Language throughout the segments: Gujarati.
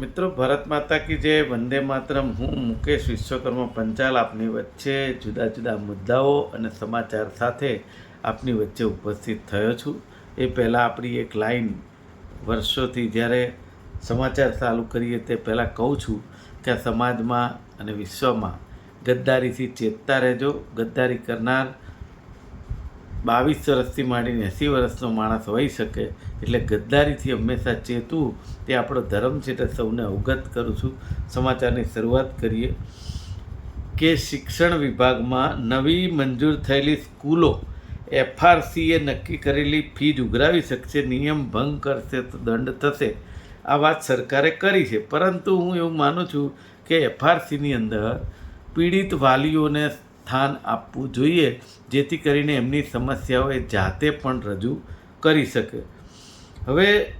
મિત્રો, ભારત માતા કી જે વંદે માતરમ. હું મુકેશ વિશ્વકર્મા પંચાલ, આપની વચ્ચે જુદા જુદા મુદ્દાઓ અને સમાચાર સાથે આપની વચ્ચે ઉપસ્થિત થયો છું. એ પહેલાં આપણી એક લાઈન વર્ષોથી જ્યારે સમાચાર ચાલુ કરીએ તે પહેલાં કહું છું કે સમાજમાં અને વિશ્વમાં ગદ્દારીથી ચેતતા રહેજો. ગદ્દારી કરનાર બાવીસ વર્ષથી માંડીને એંસી વર્ષનો માણસ હોઈ શકે, એટલે ગદ્દારીથી હંમેશા ચેતવું તે આપણો ધર્મ છે તે સૌને અવગત કરું છું. સમાચારની શરૂઆત કરીએ. કે શિક્ષણ વિભાગમાં નવી મંજૂર થયેલી સ્કૂલો એફઆરસીએ નક્કી કરેલી ફીજ ઉઘરાવી શકશે, નિયમ ભંગ કરશે તો દંડ થશે. આ વાત સરકારે કરી છે. પરંતુ હું એવું માનું છું કે એફઆરસીની અંદર પીડિત વાલીઓને સ્થાન આપવું જોઈએ, જેથી કરીને એમની સમસ્યાઓ એ જાતે પણ રજૂ કરી શકે. હવે,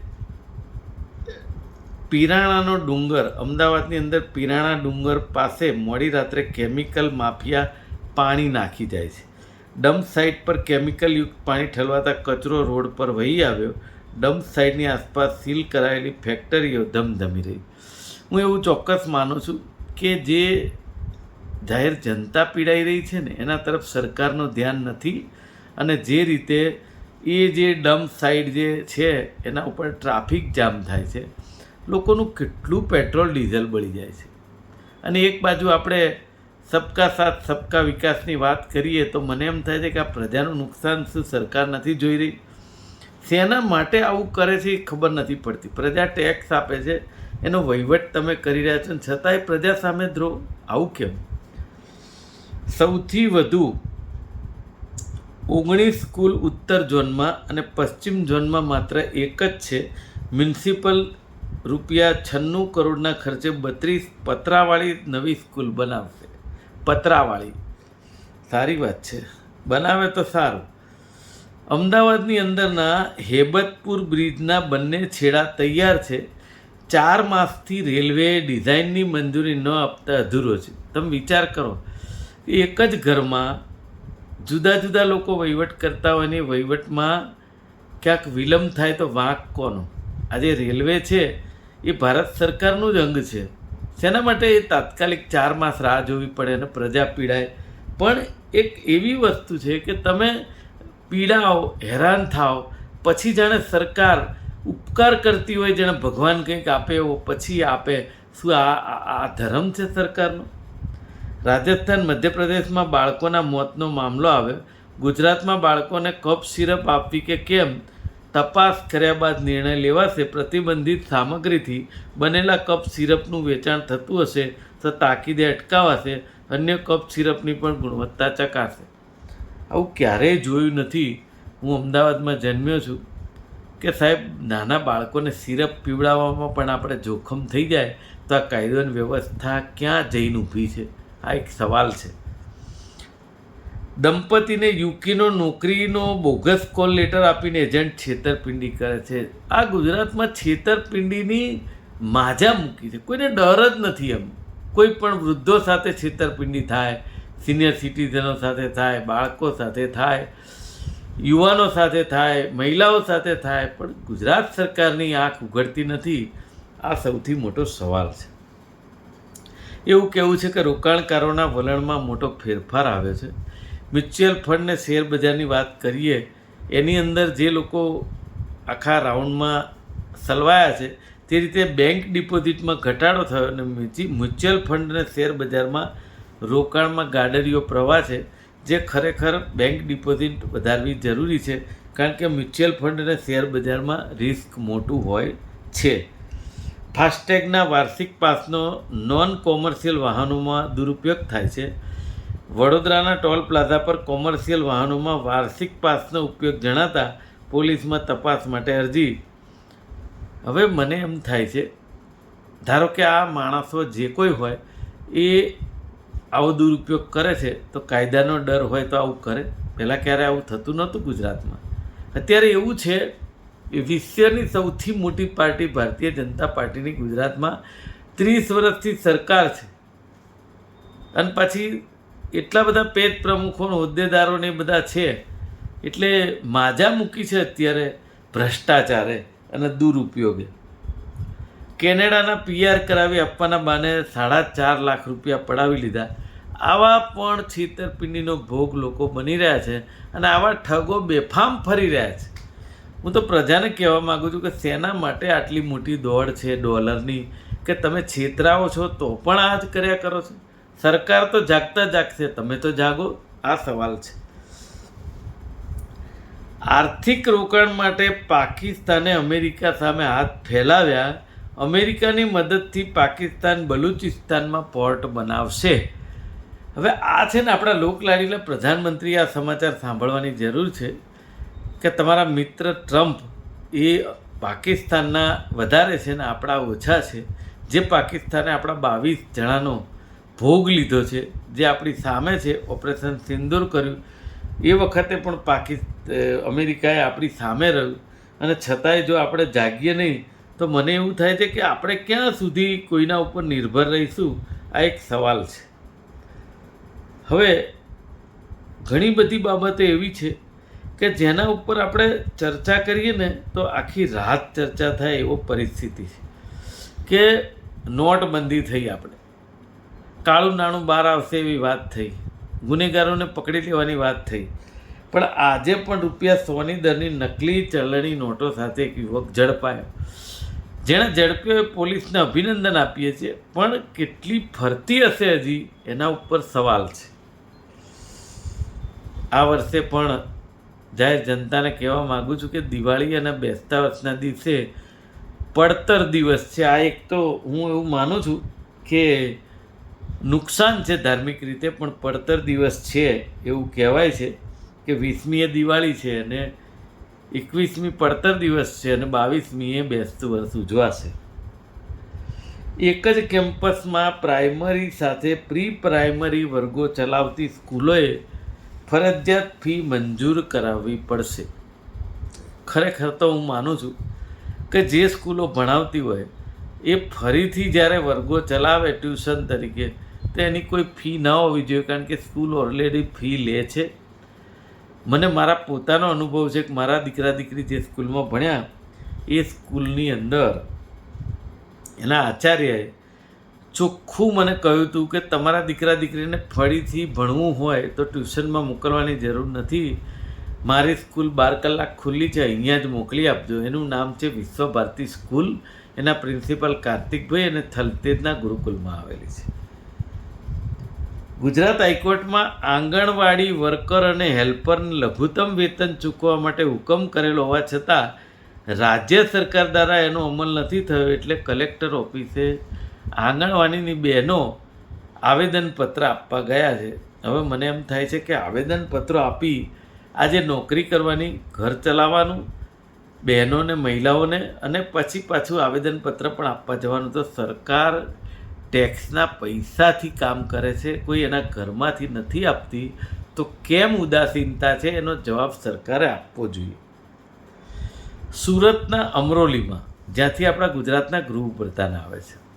પીરાણાનો ડુંગર, અમદાવાદની અંદર પીરાણા ડુંગર પાસે મોડી રાત્રે કેમિકલ માફિયા પાણી નાખી જાય છે. ડમ્પ સાઇટ પર કેમિકલયુક્ત પાણી ઠલવાતા કચરો રોડ પર વહી આવ્યો. ડમ્પ સાઇટની આસપાસ સીલ કરાયેલી ફેક્ટરીઓ ધમધમી રહી. હું એવું ચોક્કસ માનું છું કે જે જાહેર જનતા પીડાઈ રહી છે ને, એના તરફ સરકારનું ધ્યાન નથી. અને જે રીતે એ જે ડમ્પ સાઇડ જે છે, એના ઉપર ટ્રાફિક જામ થાય છે, લોકોનું કેટલું પેટ્રોલ, ડીઝલ બળી જાય છે. અને એક બાજુ આપણે સબકા સાથ, સબકા વિકાસની વાત કરીએ તો મને એમ થાય છે કે આ પ્રજાનું નુકસાન શું સરકાર નથી જોઈ રહી? શેના માટે આવું કરે છે એ ખબર નથી પડતી. પ્રજા ટેક્સ આપે છે, એનો વહીવટ તમે કરી રહ્યા છો છતાંય પ્રજા સામે દ્રોહ. આવું કેમ? સૌથી વધુ ઓગણીસ સ્કૂલ ઉત્તર ઝોનમાં અને પશ્ચિમ ઝોનમાં માત્ર એક જ છે. મ્યુનિસિપલ રૂપિયા છન્નું કરોડના ખર્ચે બત્રીસ પતરાવાળી નવી સ્કૂલ બનાવશે. પતરાવાળી. સારી વાત છે. બનાવે તો સારું. અમદાવાદની અંદરના હેબતપુર બ્રિજના બંને છેડા તૈયાર છે. ચાર માસથી રેલવે ડિઝાઇનની મંજૂરી ન આપતા અધૂરો છે. તમે વિચાર કરો. એક જ ઘરમાં જુદા જુદા લોકો વહીવટ કરતા હોય ને વહીવટમાં ક્યાંક વિલંબ થાય તો વાંક કોનો? આજે રેલવે છે, એ ભારત સરકારનું જ અંગ છે. શેના માટે એ તાત્કાલિક ચાર માસ રાહ જોવી પડે અને પ્રજા પીડાય? પણ એક એવી વસ્તુ છે કે તમે પીડાઓ, હેરાન થાઓ, પછી જાણે સરકાર ઉપકાર કરતી હોય, જાણે ભગવાન કંઈક આપે એવો પછી આપે. શું આ, આ- આ ધર્મ છે સરકારનો? રાજસ્થાન મધ્યપ્રદેશમાં બાળકોના મોતનો મામલો આવ્યો. ગુજરાતમાં બાળકોને કફ, સિરપ આપવી કે કેમ? તપાસ કર્યા બાદ નિર્ણય લેવાશે પ્રતિબંધિત સામગ્રીથી બનેલા કફ, સિરપનું વેચાણ થતું હશે તો તાકીદે અટકાવાશે, અન્ય કફ, સિરપની પણ ગુણવત્તા ચકાશે. આવું ક્યારેય જોયું નથી. હું અમદાવાદમાં જન્મ્યો છું. કે સાહેબ, નાના બાળકોને સિરપ પીવડાવવામાં પણ આપણે જોખમ થઈ જાય તો આ કાયદો વ્યવસ્થા ક્યાં જઈને ઊભી છે? આ એક સવાલ છે. દંપતીને યુકીનો નોકરીનો બોગસ કોલ લેટર આપીને એજન્ટ છેતરપિંડી કરે છે. આ ગુજરાતમાં છેતરપિંડીની માજા મૂકી છે. કોઈને ડર જ નથી એમ. કોઈ પણ વૃદ્ધો સાથે છેતરપિંડી થાય, સિનિયર સિટીઝનો સાથે થાય, બાળકો સાથે થાય, યુવાનો સાથે થાય, મહિલાઓ સાથે થાય, પણ ગુજરાત સરકારની આંખ ઉઘડતી નથી. આ સૌથી મોટો સવાલ છે. એવું કહેવું છે કે રોકાણકારોના વલણમાં મોટો ફેરફાર આવ્યો છે. મ્યુચ્યુઅલ ફંડ ને શેર બજારની વાત કરીએ, એની અંદર જે લોકો આખા રાઉન્ડમાં સલવાયા છે, તે રીતે બેંક ડિપોઝિટમાં ઘટાડો થયો અને મ્યુચી- મ્યુચ્યુઅલ ફંડ અને શેર બજારમાં રોકાણમાં ગાડરીઓ પ્રવાહ છે, જે ખરેખર બેંક ડિપોઝિટ વધારવી જરૂરી છે, કારણ કે મ્યુચ્યુઅલ ફંડ અને શેર બજારમાં રિસ્ક મોટું હોય છે. ફાસ્ટેગના વાર્ષિક પાસનો નોન કોમર્શિયલ વાહનોમાં દુરુપયોગ થાય છે. વડોદરાના ટોલ પ્લાઝા પર કોમર્શિયલ વાહનોમાં વાર્ષિક પાસનો ઉપયોગ જણાતા પોલીસમાં તપાસ માટે અરજી. હવે મને એમ થાય છે, ધારો કે આ માણસો જે કોઈ હોય, એ આવો દુરુપયોગ કરે છે, તો કાયદાનો ડર હોય તો આવું કરે. પહેલાં ક્યારે આવું થતું નહોતું ગુજરાતમાં. અત્યારે એવું છે વિશ્વની સૌથી મોટી પાર્ટી ભારતીય જનતા પાર્ટીની ગુજરાતમાં ત્રીસ વર્ષથી સરકાર છે. અને પછી એટલા બધા પેજ પ્રમુખોને હોદ્દેદારોને બધા છે, એટલે માજા મૂકી છે અત્યારે ભ્રષ્ટાચારે અને દુરુપયોગે. કેનેડાના પીઆર કરાવી આપવાના બાને સાડા ચાર લાખ રૂપિયા પડાવી લીધા. આવા પણ છેતરપિંડીનો ભોગ લોકો બની રહ્યા છે અને આવા ઠગો બેફામ ફરી રહ્યા છે. હું તો પ્રજાને કહેવા માગું છું કે શેના માટે આટલી મોટી દોડ છે ડોલરની કે તમે છેતરાવો છો તો પણ આ જ કર્યા કરો છો. સરકાર તો જાગતા જાગશે, તમે તો જાગો, આ સવાલ છે. આર્થિક રોકાણ માટે પાકિસ્તાને અમેરિકા સામે હાથ ફેલાવ્યા. અમેરિકાની મદદથી પાકિસ્તાન બલુચિસ્તાનમાં પોર્ટ બનાવશે. હવે આ છે ને આપણા લોકલાડીલા પ્રધાનમંત્રી આ સમાચાર સાંભળવાની જરૂર છે. કે તમારા મિત્ર ટ્રમ્પ એ પાકિસ્તાનના વધારે છે ને આપણા ઓછા છે, જે પાકિસ્તાને આપણા બાવીસ જણાનો ભોગ લીધો છે, જે આપણી સામે છે, ઓપરેશન સિંદૂર કર્યું, એ વખતે પણ પાકિસ્ત અમેરિકાએ આપણી સામે રહ્યું. અને છતાંય જો આપણે જાગીએ નહીં, તો મને એવું થાય છે કે આપણે ક્યાં સુધી કોઈના ઉપર નિર્ભર રહીશું? આ એક સવાલ છે. હવે ઘણી બધી બાબતો એવી છે કે જેના ઉપર આપણે ચર્ચા કરીએ ને, તો આખી રાત ચર્ચા થાય એવો પરિસ્થિતિ છે કે નોટબંધી થઈ આપણે. કાળું નાણું બહાર આવશે એવી વાત થઈ. ગુનેગારોને પકડી લેવાની વાત થઈ. પણ આજે પણ રૂપિયા સોની દરની નકલી ચલણી નોટો સાથે એક યુવક ઝડપાયો. જેણે ઝડપ્યો એ પોલીસને અભિનંદન આપીએ છીએ, પણ કેટલી ફરતી હશે હજી એના ઉપર સવાલ છે. આ વર્ષે પણ જાહેર જનતાને કહેવા માગું છું કે દિવાળી અને બેસતા વર્ષના દિવસે પડતર દિવસ છે. આ એક તો હું એવું માનું છું કે નુકસાન છે ધાર્મિક રીતે, પણ પડતર દિવસ છે એવું કહેવાય છે કે વીસમીએ દિવાળી છે અને એકવીસમી પડતર દિવસ છે અને બાવીસમીએ બેસતું વર્ષ ઉજવાશે. એક જ કેમ્પસમાં પ્રાઇમરી સાથે પ્રી પ્રાઇમરી વર્ગો ચલાવતી સ્કૂલોએ ફરજિયાત ફી મંજૂર કરાવવી પડશે. ખરેખર તો હું માનું છું કે જે સ્કૂલો ભણાવતી હોય, એ ફરીથી જ્યારે વર્ગો ચલાવે ટ્યુશન તરીકે, તો એની કોઈ ફી ન હોવી જોઈએ કારણ કે સ્કૂલ ઓલરેડી ફી લે છે. મને મારા પોતાનો અનુભવ છે કે મારા દીકરા દીકરી જે સ્કૂલમાં ભણ્યા, એ સ્કૂલની અંદર એના આચાર્યએ ચોખ્ખું મને કહ્યું હતું કે તમારા દીકરા દીકરીને ફરીથી ભણવું હોય તો ટ્યુશનમાં મોકલવાની જરૂર નથી. મારી સ્કૂલ બાર કલાક ખુલ્લી છે, અહીંયા જ મોકલી આપજો. એનું નામ છે વિશ્વ સ્કૂલ. એના પ્રિન્સિપલ કાર્તિકભાઈ અને થલતેજના ગુરુકુલમાં આવેલી છે. ગુજરાત હાઈકોર્ટમાં આંગણવાડી વર્કર અને હેલ્પરને લઘુત્તમ વેતન ચૂકવવા માટે હુકમ કરેલો હોવા છતાં રાજ્ય સરકાર દ્વારા એનો અમલ નથી થયો એટલે કલેક્ટર ઓફિસે આંગણવાડીની બહેનો આવેદનપત્ર આપવા ગયા છે. હવે મને એમ થાય છે કે આવેદનપત્રો આપી આજે નોકરી કરવાની, ઘર ચલાવવાનું, બહેનોને, મહિલાઓને અને પછી પાછું આવેદનપત્ર પણ આપવા જવાનું. તો સરકાર ટેક્સના પૈસાથી કામ કરે છે, કોઈ એના ઘરમાંથી નથી આપતી, તો કેમ ઉદાસીનતા છે? એનો જવાબ સરકારે આપવો જોઈએ. સુરતના અમરોલીમાં, જ્યાંથી આપણા ગુજરાતના ગૃહ પ્રધાન આવે છે.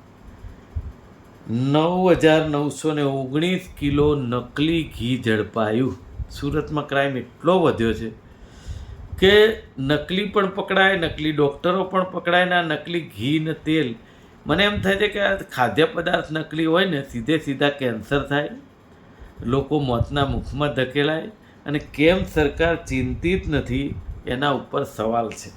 નવ હજાર નવસો ને ઓગણીસ કિલો નકલી ઘી ઝડપાયું. સુરતમાં ક્રાઇમ એટલો વધ્યો છે કે નકલી પણ પકડાય, નકલી ડૉક્ટરો પણ પકડાય ને આ નકલી ઘી ને તેલ. મને એમ થાય છે કે આ ખાદ્ય પદાર્થ નકલી હોય ને સીધે સીધા કેન્સર થાય, લોકો મોતના મુખમાં ધકેલાય અને કેમ સરકાર ચિંતિત નથી એના ઉપર સવાલ છે.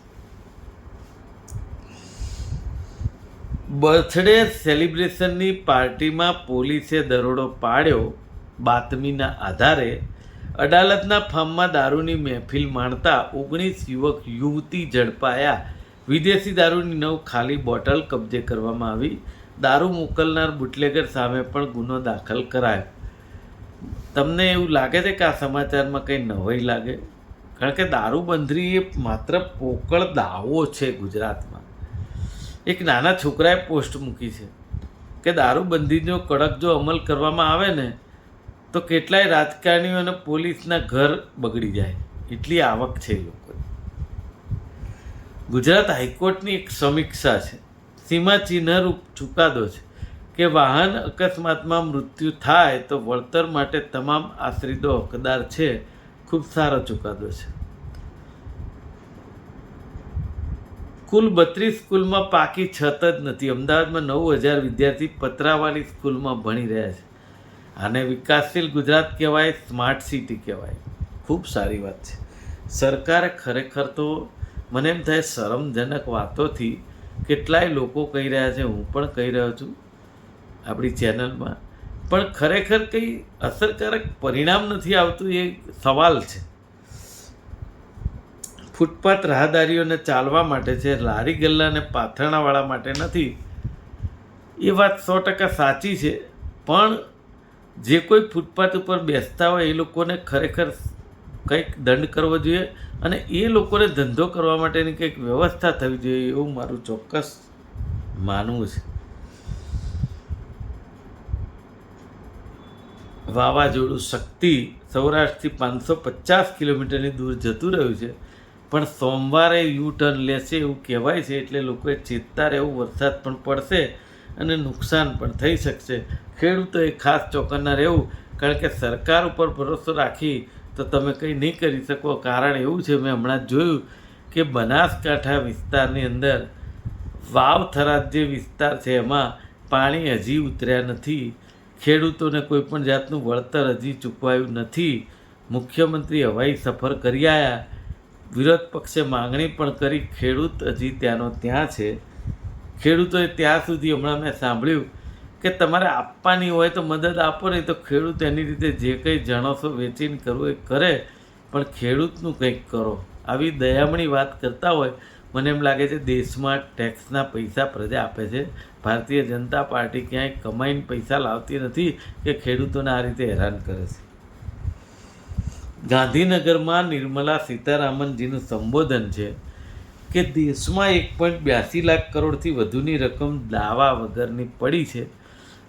બર્થડે સેલિબ્રેશનની પાર્ટીમાં પોલીસે દરોડો પાડ્યો બાતમીના આધારે. અડાલતના ફાર્મમાં દારૂની મહેફિલ માણતા ઓગણીસ યુવક યુવતી ઝડપાયા. વિદેશી દારૂની નવ ખાલી બોટલ કબજે કરવામાં આવી. દારૂ મોકલનાર બુટલેગર સામે પણ ગુનો દાખલ કરાયો. તમને એવું લાગે છે કે આ સમાચારમાં કંઈ નવાઈ લાગે? કારણ કે દારૂબંધી એ માત્ર પોકળ દાવો છે ગુજરાતમાં. એક નાના છોકરાએ પોસ્ટ મૂકી છે કે દારૂબંધીનો કડક જો અમલ કરવામાં આવે ને, તો કેટલાય રાજકારણીઓ અને પોલીસના ઘર બગડી જાય. એટલી આવક છે એ લોકોની. ગુજરાત હાઈકોર્ટની એક સમીક્ષા છે. સીમાચિહ્નરૂપ ચુકાદો છે કે વાહન અકસ્માતમાં મૃત્યુ થાય તો વળતર માટે તમામ આશ્રિતો હકદાર છે. ખૂબ સારો ચુકાદો છે. કુલ બત્રીસ સ્કૂલમાં પાકી છત જ નથી. અમદાવાદમાં નવ હજાર વિદ્યાર્થી પતરાવાળી સ્કૂલમાં ભણી રહ્યા છે. આને વિકાસશીલ ગુજરાત કહેવાય, સ્માર્ટ સિટી કહેવાય. ખૂબ સારી વાત છે. સરકારે ખરેખર તો મને એમ થાય શરમજનક વાતોથી કેટલાય લોકો કહી રહ્યા છે, હું પણ કહી રહ્યો છું આપણી ચેનલમાં. પણ ખરેખર કંઈ અસરકારક પરિણામ નથી આવતું એ સવાલ છે. ફૂટપાથ રાહદારીઓને ચાલવા માટે છે, લારી ગલ્લા અને પાથરણાવાળા માટે નથી. એ વાત સો ટકા સાચી છે, પણ જે કોઈ ફૂટપાથ ઉપર બેસતા હોય એ લોકોને ખરેખર કંઈક દંડ કરવો જોઈએ અને એ લોકોને ધંધો કરવા માટેની કંઈક વ્યવસ્થા થવી જોઈએ એવું મારું ચોક્કસ માનવું છે. વાવાઝોડું શક્તિ સૌરાષ્ટ્રથી પાંચસો પચાસ કિલોમીટરની દૂર જતું રહ્યું છે. પણ સોમવારે યુ ટર્ન લેશે એવું કહેવાય છે એટલે લોકોએ ચેતતા રહેવું, વરસાદ પણ પડશે અને નુકસાન પણ થઈ શકશે. ખેડૂતોએ ખાસ ચોકન્ના રહેવું, કારણ કે સરકાર ઉપર ભરોસો રાખી તો તમે કંઈ નહીં કરી શકો. કારણ એવું છે, મેં હમણાં જોયું કે બનાસકાંઠા વિસ્તારની અંદર વાવ થરાદ જે વિસ્તાર છે, એમાં પાણી હજી ઉતર્યા નથી. ખેડૂતોને કોઈ પણ જાતનું વળતર હજી ચૂકવાયું નથી. મુખ્યમંત્રી હવાઈ સફર કરી આવ્યા વિરોધ પક્ષે માંગણી પણ કરી, ખેડૂત હજી ત્યાંનો ત્યાં છે. ખેડૂતોએ ત્યાં સુધી હમણાં મેં સાંભળ્યું કે તમારે આપવાની હોય તો મદદ આપો, નહીં તો ખેડૂત એની રીતે જે કંઈ જણસો વેચીને કરવું એ કરે, પણ ખેડૂતનું કંઈક કરો. આવી દયામણી વાત કરતા હોય, મને એમ લાગે છે દેશમાં ટેક્સના પૈસા પ્રજા આપે છે. ભારતીય જનતા પાર્ટી ક્યાંય કમાઈને પૈસા લાવતી નથી કે ખેડૂતોને આ રીતે હેરાન કરે છે. ગાંધીનગરમાં નિર્મલા સીતારામનજીનું સંબોધન છે કે દેશમાં એક પોઈન્ટ બ્યાસી લાખ કરોડથી વધુની રકમ દાવા વગરની પડી છે,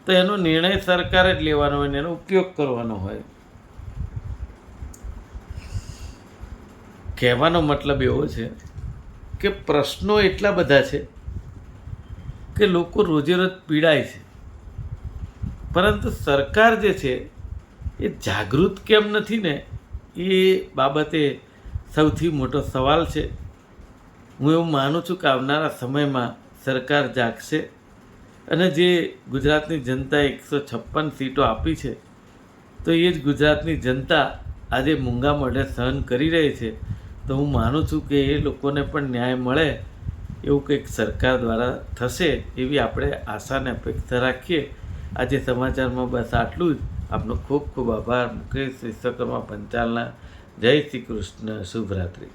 તો એનો નિર્ણય સરકારે જ લેવાનો હોય એનો ઉપયોગ કરવાનો હોય. કહેવાનો મતલબ એવો છે કે પ્રશ્નો એટલા બધા છે કે લોકો રોજે રોજ પીડાય છે. પરંતુ સરકાર જે છે એ જાગૃત કેમ નથી ને એ બાબતે સૌથી મોટો સવાલ છે. હું એવું માનું છું કે આવનારા સમયમાં સરકાર જાગશે અને જે ગુજરાતની જનતાએ એકસો છપ્પન સીટો આપી છે, તો એ જ ગુજરાતની જનતા આજે મૂંગા મોઢે સહન કરી રહી છે. તો હું માનું છું કે એ લોકોને પણ ન્યાય મળે એવું કંઈક સરકાર દ્વારા થશે એવી આપણે આશાને અપેક્ષા રાખીએ. આજે સમાચારમાં બસ આટલું જ. આપનો ખૂબ ખૂબ આભાર. મુકેશ વિશ્વકર્મા પંચાલના જય શ્રી કૃષ્ણ. શુભરાત્રિ.